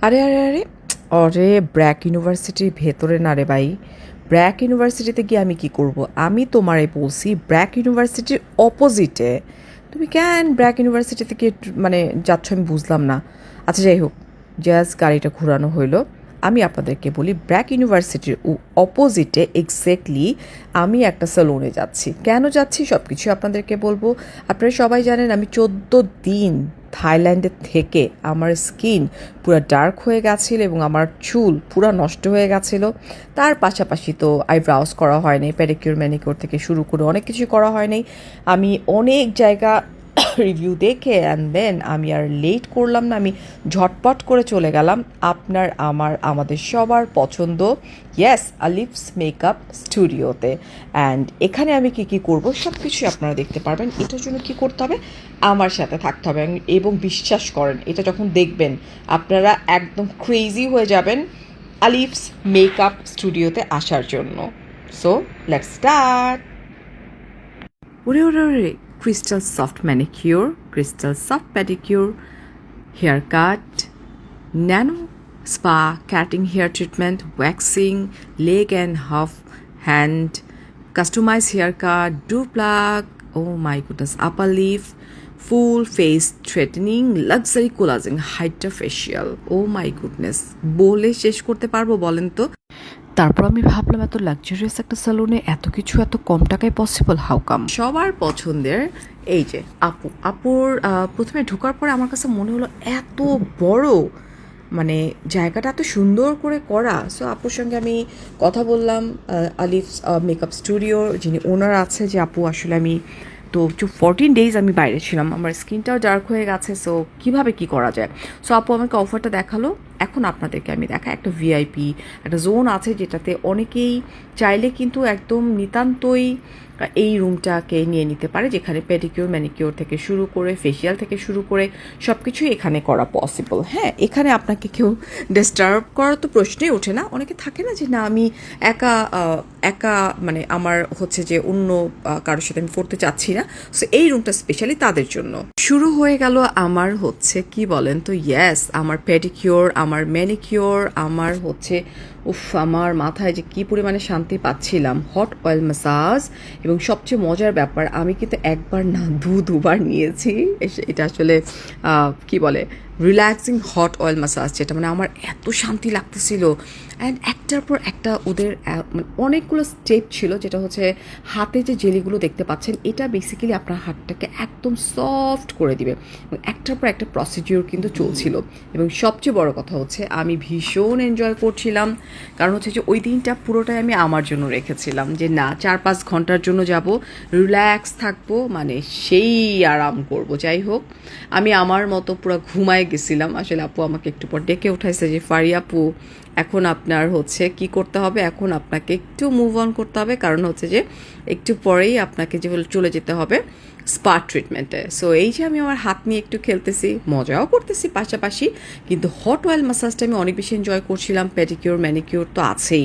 আরে আরে আরে, অরে, ব্র্যাক ইউনিভার্সিটির ভেতরে না রে ভাই। ব্র্যাক ইউনিভার্সিটিতে গিয়ে আমি কি করব? আমি তোমারে বলছি, ব্র্যাক ইউনিভার্সিটির অপোজিটে। তুমি কেন ব্র্যাক ইউনিভার্সিটি থেকে মানে যাচ্ছ আমি বুঝলাম না। আচ্ছা যাই হোক জাস্ট গাড়িটা ঘোরানো হইল। আমি আপনাদেরকে বলি, ব্র্যাক ইউনিভার্সিটির অপোজিটে এক্স্যাক্টলি আমি একটা সেলুনে যাচ্ছি। কেন যাচ্ছি সব কিছু আপনাদেরকে বলব। আপনারা সবাই জানেন আমি চোদ্দ দিন থাইল্যান্ডে থেকে আমার স্কিন পুরো ডার্ক হয়ে গেছিল এবং আমার চুল পুরো নষ্ট হয়ে গেছিল। তার পাশাপাশি তো আইব্রাউজ করা হয়নি প্যারিকিউর ম্যানিকিউর থেকে শুরু করে অনেক কিছু করা হয়নি আমি অনেক জায়গা রিভিউ দেখে অ্যান্ড দেন আমি আর লেট করলাম না, আমি ঝটপট করে চলে গেলাম। আপনার, আমার, আমাদের সবার পছন্দ ইয়েস আলিফস মেকআপ স্টুডিওতে অ্যান্ড এখানে আমি কি কি করব সব কিছুই আপনারা দেখতে পারবেন। এটার জন্য কি করতে হবে? আমার সাথে থাকতে হবে এবং বিশ্বাস করেন, এটা যখন দেখবেন, আপনারা একদম ক্রেজি হয়ে যাবেন আলিফস মেকআপ স্টুডিওতে আসার জন্য। সো লেটস স্টার্ট ওরে ওরে ওরে crystal soft manicure crystal soft pedicure hair cut nano spa cutting hair treatment waxing leg and half hand customise hair cut do plug oh my goodness upper lip full face threading luxury collagen hydra facial oh my goodness বলে শেষ করতে পারব বলেন তো? তারপর আমি ভাবলাম, এত লাক্সারিয়াস একটা সালুনে এত কিছু এত কম টাকায় পসিবল হাউ কাম সবার পছন্দের, এই যে আপু, আপুর প্রথমে ঢোকার পরে আমার কাছে মনে হলো এত বড় মানে জায়গাটা এত সুন্দর করে করা। সো আপুর সঙ্গে আমি কথা বললাম আলিফ মেকআপ স্টুডিওর যিনি ওনার আছে, যে আপু আসলে আমি, তো ফোরটিন ডেজ আমি বাইরে ছিলাম। আমার স্কিনটাও ডার্ক হয়ে গেছে সো কীভাবে কি করা যায়? সো আপু আমাকে অফারটা দেখাল। এখন আপনাদেরকে আমি দেখা একটা ভিআইপি একটা জোন আছে যেটাতে অনেকেই চাইলে কিন্তু একদম নিতান্তই এই রুমটাকে নিয়ে নিতে পারে, যেখানে পেডিকিউর ম্যানিকিউর থেকে শুরু করে ফেসিয়াল থেকে শুরু করে সব কিছুই এখানে করা পসিবল হ্যাঁ এখানে আপনাকে কেউ ডিস্টার্ব করার তো প্রশ্নই ওঠে না। অনেকে থাকে না যে, না, আমি একা একা মানে আমার হচ্ছে যে অন্য কারোর সাথে আমি পড়তে চাচ্ছি না। সো এই রুমটা স্পেশালি তাদের জন্য। শুরু হয়ে গেল আমার হচ্ছে, কি বলেন তো ইয়েস আমার পেডিকিউর আমার ম্যানিকিউর আমার হচ্ছে, উফ, আমার মাথায় যে কি পরিমাণে শান্তি পাচ্ছিলাম। হট অয়েল ম্যাসাজ এবং সবচেয়ে মজার ব্যাপার, আমি কিন্তু একবার না, দু, দুবার নিয়েছি। এটা আসলে কি বলে রিল্যাক্সিং হট অয়েল ম্যাসাজ যেটা মানে আমার এত শান্তি লাগতেছিল। অ্যান্ড একটার পর একটা ওদের মানে অনেকগুলো স্টেপ ছিল যেটা হচ্ছে হাতে যে জেলিগুলো দেখতে পাচ্ছেন, এটা বেসিক্যালি আপনার হাতটাকে একদম সফট করে দিবে। একটার পর একটা প্রসিডিওর কিন্তু চলছিল। এবং সবচেয়ে বড় কথা হচ্ছে, আমি ভীষণ এনজয় করছিলাম। কারণ হচ্ছে যে ওই দিনটা পুরোটাই আমি আমার জন্য রেখেছিলাম যে না চার পাঁচ ঘণ্টার জন্য যাব রিল্যাক্স থাকব মানে সেই আরাম করব। যাই হোক, আমি আমার মতো পুরো ঘুমায় গেছিলাম। আসলে আপু আমাকে একটু পর ডেকে উঠাইছে যে ফারি আপু, এখন আপনার হচ্ছে কি করতে হবে? এখন আপনাকে একটু মুভ অন করতে হবে। কারণ হচ্ছে যে, একটু পরেই আপনাকে যে চলে যেতে হবে। স্পা ট্রিটমেন্টে সো এই যে আমি আমার হাত নিয়ে একটু খেলতেছি, মজাও করতেছি পাশাপাশি, কিন্তু হট অয়েল ম্যাসাজটা আমি অনেক বেশি এনজয় করছিলাম পেডিকিউর ম্যানিকিউর তো আছেই।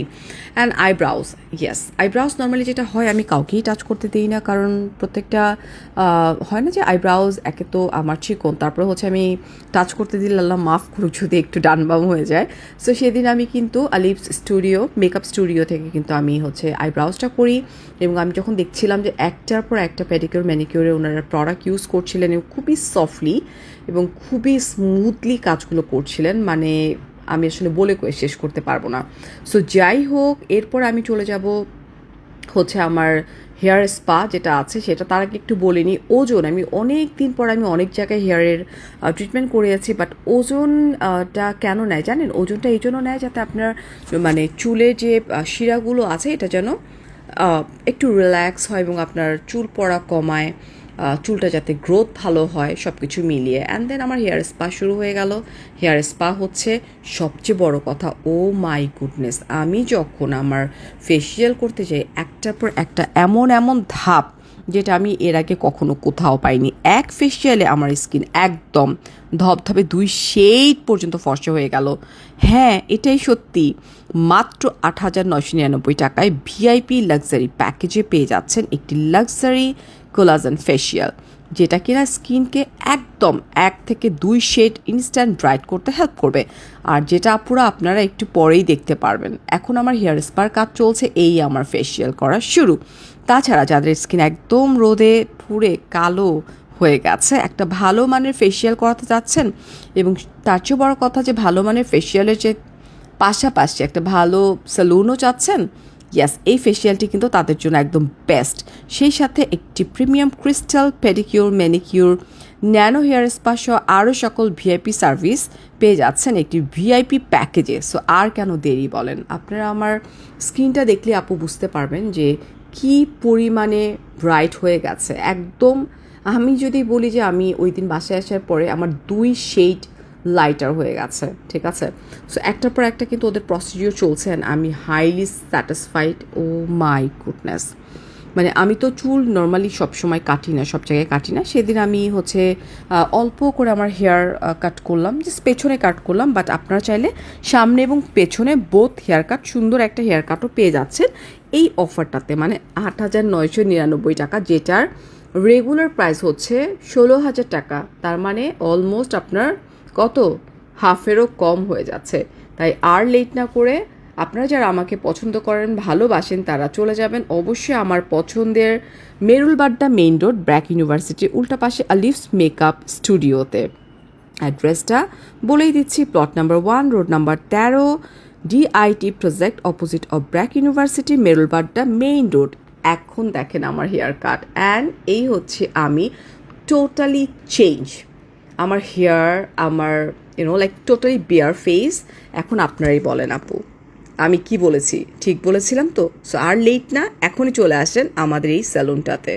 And eyebrows yes eyebrows normally যেটা হয়, আমি কাউকেই টাচ করতে দিই না, কারণ প্রত্যেকটা হয় না যে আইব্রাউজ একে তো আমার চিকন, তারপরে হচ্ছে আমি টাচ করতে দিলে আল্লাহ মাফ করুক যদি একটু ডানবাম হয়ে যায়। সো সেদিন আমি কিন্তু আলিপস স্টুডিও মেকআপ স্টুডিও থেকে কিন্তু আমি হচ্ছে আইব্রাউজটা করি এবং আমি যখন দেখছিলাম যে একটার পর একটা প্যাডিকিউর ম্যানিকিউরে ওনারা প্রোডাক্ট ইউজ করছিলেন খুবই সফটলি এবং খুবই স্মুথলি কাজগুলো করছিলেন। মানে আমি আসলে বলে শেষ করতে পারব না। সো যাই হোক, এরপর আমি চলে যাব হচ্ছে আমার হেয়ার স্পা যেটা আছে, সেটা তার আগে একটু বলিনি ওজন, আমি অনেক দিন পর আমি অনেক জায়গায় হেয়ারের ট্রিটমেন্ট করে আছি বাট ওজনটা কেন নেয় জানেন? ওজনটা এই জন্য নেয় যাতে আপনার মানে চুলে যে শিরাগুলো আছে, এটা যেন একটু রিল্যাক্স হয় এবং আপনার চুল পড়া কমায়। চুলটা যাতে গ্রোথ ভালো হয় সব কিছু মিলিয়ে। অ্যান্ড দেন আমার হেয়ার স্পা শুরু হয়ে গেল। হেয়ার স্পা হচ্ছে সবচেয়ে বড় কথা। ও মাই গুডনেস আমি যখন আমার ফেসিয়াল করতে যাই, একটার পর একটা এমন এমন ধাপ যেটা আমি এর আগে কখনো কোথাও পাইনি। এক ফেসিয়ালে আমার স্কিন একদম ধপধপে দুই শেড পর্যন্ত ফর্সা হয়ে গেল। হ্যাঁ এটাই সত্যি। মাত্র আট হাজার নয়শো নিরানব্বই টাকায় ভিআইপি লাক্সারি প্যাকেজে পেয়ে যাচ্ছেন একটি লাক্সারি কোলাজেন ফেসিয়াল যেটা কিনা স্কিনকে একদম এক থেকে দুই শেড ইনস্ট্যান্ট ব্রাইট করতে হেল্প করবে। আর যেটা আপুরা আপনারা একটু পরেই দেখতে পারবেন। এখন আমার হেয়ার স্পার কাজ চলছে, এই আমার ফেসিয়াল করা শুরু। তাছাড়া যাদের স্কিন একদম রোদে পুড়ে কালো হয়ে গেছে, একটা ভালো মানের ফেসিয়াল করাতে যাচ্ছেন এবং তার চেয়েও বড় কথা যে ভালো মানের ফেসিয়ালের যে পাশাপাশি একটা ভালো সেলুনও চাচ্ছেন ইয়াস এই ফেসিয়ালটি কিন্তু তাদের জন্য একদম বেস্ট সেই সাথে একটি premium crystal pedicure manicure nano hair spa সহ আরও সকল ভিআইপি সার্ভিস পেয়ে যাচ্ছেন একটি ভিআইপি প্যাকেজে সো আর কেন দেরি বলেন? আপনারা আমার স্ক্রিনটা দেখলে আপু বুঝতে পারবেন যে কি পরিমাণে ব্রাইট হয়ে গেছে। একদম আমি যদি বলি যে আমি ওই দিন বাসায় আসার পরে আমার দুই শেড লাইটার হয়ে গেছে, ঠিক আছে? সো একটার পর একটা কিন্তু ওদের প্রসিডিওর চলছে and আমি highly satisfied oh my goodness মানে আমি তো চুল নর্মালি সবসময় কাটি না, সব জায়গায় কাটি না। সেদিন আমি হচ্ছে অল্প করে আমার হেয়ার কাট করলাম জাস্ট পেছনে কাট করলাম বাট আপনারা চাইলে সামনে এবং পেছনে বোথ হেয়ার কাট সুন্দর একটা হেয়ার কাটও পেয়ে যাচ্ছেন এই অফারটাতে মানে আট হাজার নয়শো নিরানব্বই টাকা, যেটার রেগুলার প্রাইস হচ্ছে ষোলো হাজার টাকা। তার মানে অলমোস্ট আপনার কত? হাফেরও কম হয়ে যাচ্ছে। তাই আর লেট না করে আপনারা যারা আমাকে পছন্দ করেন, ভালোবাসেন, তারা চলে যাবেন অবশ্যই আমার পছন্দের মেরুলবাড্ডা মেইন রোড, ব্র্যাক ইউনিভার্সিটির উল্টা পাশে আলিফস মেকআপ স্টুডিওতে। অ্যাড্রেসটা বলেই দিচ্ছি, plot number one, road number তেরো, DIT project opposite of BRAC university, Merul Badda main road. এখন দেখেন আমার হেয়ার কাট। অ্যান্ড এই হচ্ছে আমি টোটালি চেঞ্জ। আমার হেয়ার আমার you know like totally bare face এখন আপনারাই বলেন আপু। আমি কি বলেছি? ঠিক বলেছিলাম তো? সো আর লেট না, এখনই চলে আসেন আমাদের এই স্যালুনটাতে